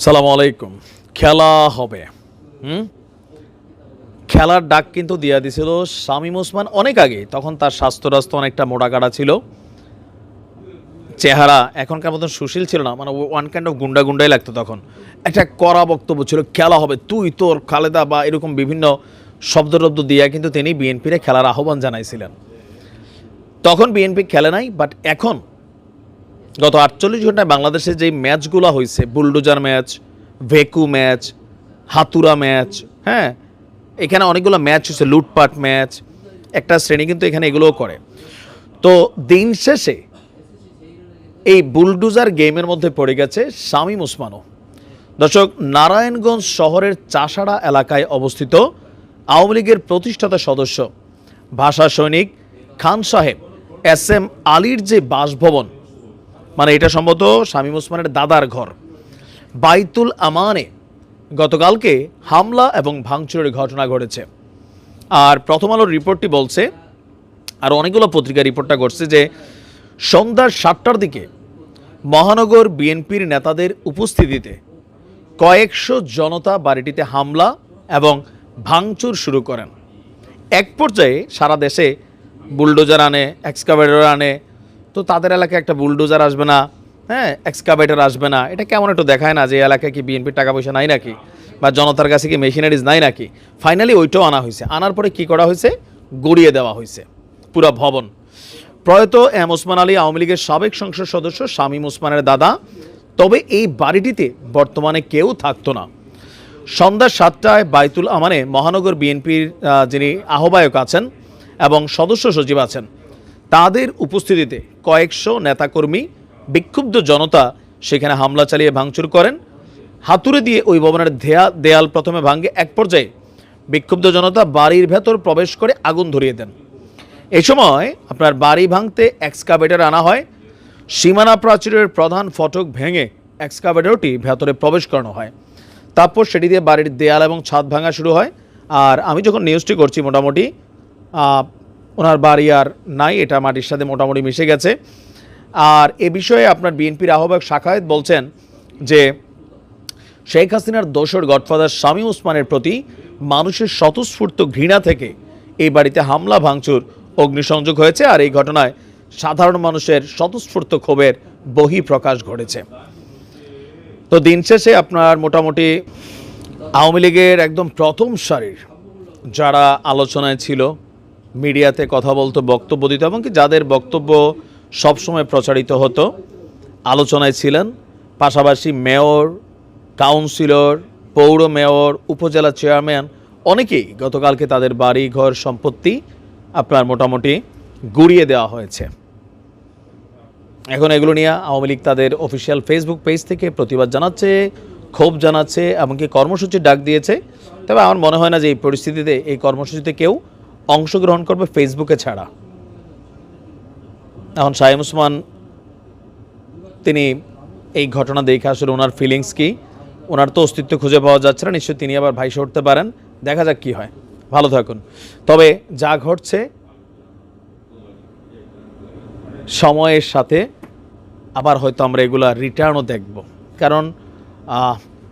সালাম আলাইকুম। খেলা হবে। হুম? খেলার ডাক কিন্তু দিয়া দিছিল শামীম ওসমান অনেক আগে। তখন তার স্বাস্থ্য রাস্ত্য অনেকটা মোটা কাটা ছিল। চেহারা এখনকার মতন সুশীল ছিল না। মানে ওয়ান কাইন্ড অফ গুন্ডা গুন্ডাই লাগতো তখন। একটা কড়া বক্তব্য ছিল, খেলা হবে, তুই, তোর, খালেদা, বা এরকম বিভিন্ন শব্দ টব্দ দিয়া কিন্তু তিনি বিএনপিরে খেলার আহ্বান জানাইছিলেন। তখন বিএনপি খেলে নাই বাট এখন গত আটচল্লিশ ঘন্টায় বাংলাদেশে যে ম্যাচগুলো হয়েছে বুলডোজার ম্যাচ, ভেকু ম্যাচ, হাতুরা ম্যাচ হ্যাঁ এখানে অনেকগুলো ম্যাচ হয়েছে লুটপাট ম্যাচ, একটা শ্রেণি কিন্তু এখানে এগুলোও করে। তো দিন শেষে এই বুলডুজার গেমের মধ্যে পড়ে গেছে শামীম ওসমানও। দর্শক, নারায়ণগঞ্জ শহরের চাষাড়া এলাকায় অবস্থিত আওয়ামী লীগের প্রতিষ্ঠাতা সদস্য, ভাষা সৈনিক খান সাহেব, এস এম আলীর যে বাসভবন মানে এটা সম্ভবত শামীম ওসমানের দাদার ঘর। বাইতুল আমানে গতকালকে হামলা এবং ভাঙচুরের ঘটনা ঘটেছে। আর প্রথম আলোর রিপোর্টটি বলছে, আর অনেকগুলো পত্রিকা রিপোর্টটা ঘটছে যে সন্ধ্যা সাতটার দিকে মহানগর বিএনপির নেতাদের উপস্থিতিতে কয়েকশো জনতা বাড়িটিতে হামলা এবং ভাঙচুর শুরু করেন। এক পর্যায়ে সারা দেশে বুলডোজার আনে এক্সকাভেটর আনে তো তাদের এলাকায় একটা বুলডোজার আসবে না হ্যাঁ এক্সকাভেটর আসবে না। এটা কেমন একটু দেখায় না যে এলাকায় কি বিএনপির টাকা পয়সা নাই নাকি? বা জনতার কাছে কি মেশিনারিজ নাই নাকি? ফাইনালি ওইটাও আনা হয়েছে। আনার পরে কি করা হয়েছে? গড়িয়ে দেওয়া হয়েছে। পুরা ভবন। প্রয়াত এম ওসমান আলী আওয়ামী লীগের সাবেক সংসদ সদস্য শামীম ওসমানের দাদা। তবে এই বাড়িটিতে বর্তমানে কেউ থাকতো না। সন্ধ্যা সাতটায় বাইতুল আমানে মহানগর বিএনপির যিনি আহ্বায়ক আছেন এবং সদস্য সচিব আছেন, তাদের উপস্থিতিতে কয়েকশো নেতাকর্মী বিক্ষুব্ধ জনতা সেখানে হামলা চালিয়ে ভাঙচুর করেন। হাতুড়ে দিয়ে ওই ভবনের দেয়া দেয়াল প্রথমে ভাঙে। এক পর্যায়ে বিক্ষুব্ধ জনতা বাড়ির ভেতর প্রবেশ করে আগুন ধরিয়ে দেন। এই সময় আপনার বাড়ি ভাঙতে এক্সকাভেটর আনা হয়। সীমানা প্রাচীরের প্রধান ফটক ভেঙে এক্সকাভেটরটি ভেতরে প্রবেশ করানো হয়। তারপর সেটি দিয়ে বাড়ির দেয়াল এবং ছাদ ভাঙা শুরু হয়। আর আমি যখন নিউজটি করছি মোটামুটি ওনার বাড়ি আর নাই, এটা মাটির সাথে মোটামুটি মিশে গেছে। আর এ বিষয়ে আপনার বিএনপির আহ্বায়ক শাখায়েত বলছেন যে, শেখ হাসিনার দোসর গডফাদার শামী উসমানের প্রতি মানুষের স্বতঃস্ফূর্ত ঘৃণা থেকে এই বাড়িতে হামলা, ভাঙচুর, অগ্নিসংযোগ হয়েছে আর এই ঘটনায় সাধারণ মানুষের স্বতঃস্ফূর্ত ক্ষোভের বহিঃপ্রকাশ ঘটেছে। তো দিন শেষে আপনার মোটামুটি আওয়ামী লীগের একদম প্রথম সারির যারা আলোচনায় ছিল মিডিয়াতে কথা বলতো, বক্তব্য দিত, এমনকি যাদের বক্তব্য সবসময় প্রচারিত হতো, আলোচনায় ছিলেন, পাশাপাশি মেয়র, কাউন্সিলর, পৌর মেয়র, উপজেলা চেয়ারম্যান, অনেকেই গতকালকে তাদের বাড়ি ঘর সম্পত্তি আপনার মোটামুটি গুড়িয়ে দেওয়া হয়েছে। এখন এগুলো নিয়ে আওয়ামী লীগ তাদের অফিসিয়াল ফেসবুক পেজ থেকে প্রতিবাদ জানাচ্ছে, ক্ষোভ জানাচ্ছে, এমনকি কর্মসূচির ডাক দিয়েছে। তবে আমার মনে হয় না যে এই পরিস্থিতিতে, এই কর্মসূচিতে কেউ অংশগ্রহণ করবে ফেসবুকে ছাড়া। এখন শাহিম ওসমান, তিনি এই ঘটনা দেখে আসলে ওনার ফিলিংস কি? ওনার তো অস্তিত্ব খুঁজে পাওয়া যাচ্ছে না, নিশ্চয়ই তিনি আবার ভাইসে উঠতে পারেন। দেখা যাক কি হয়। ভালো থাকুন। তবে যা ঘটছে, সময়ের সাথে আবার হয়তো আমরা এগুলা রিটার্নও দেখব। কারণ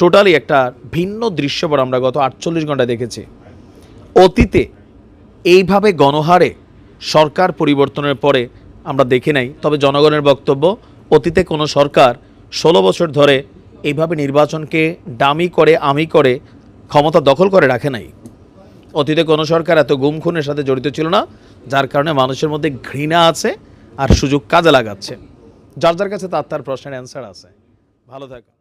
টোটালি একটা ভিন্ন দৃশ্যপট আমরা গত আটচল্লিশ ঘণ্টা দেখেছি। অতীতে এইভাবে গণহারে সরকার পরিবর্তনের পরে আমরা দেখি নাই, তবে জনগণের বক্তব্য, অতীতে কোনো সরকার ষোলো বছর ধরে এইভাবে নির্বাচনকে ডামি করে, আমি করে ক্ষমতা দখল করে রাখে নাই। অতীতে কোনো সরকার এত গুম খুনের সাথে জড়িত ছিল না, যার কারণে মানুষের মধ্যে ঘৃণা আছে আর সুযোগ কাজে লাগাচ্ছে। যার যার কাছে তার তার প্রশ্নের অ্যান্সার আছে। ভালো থাকো।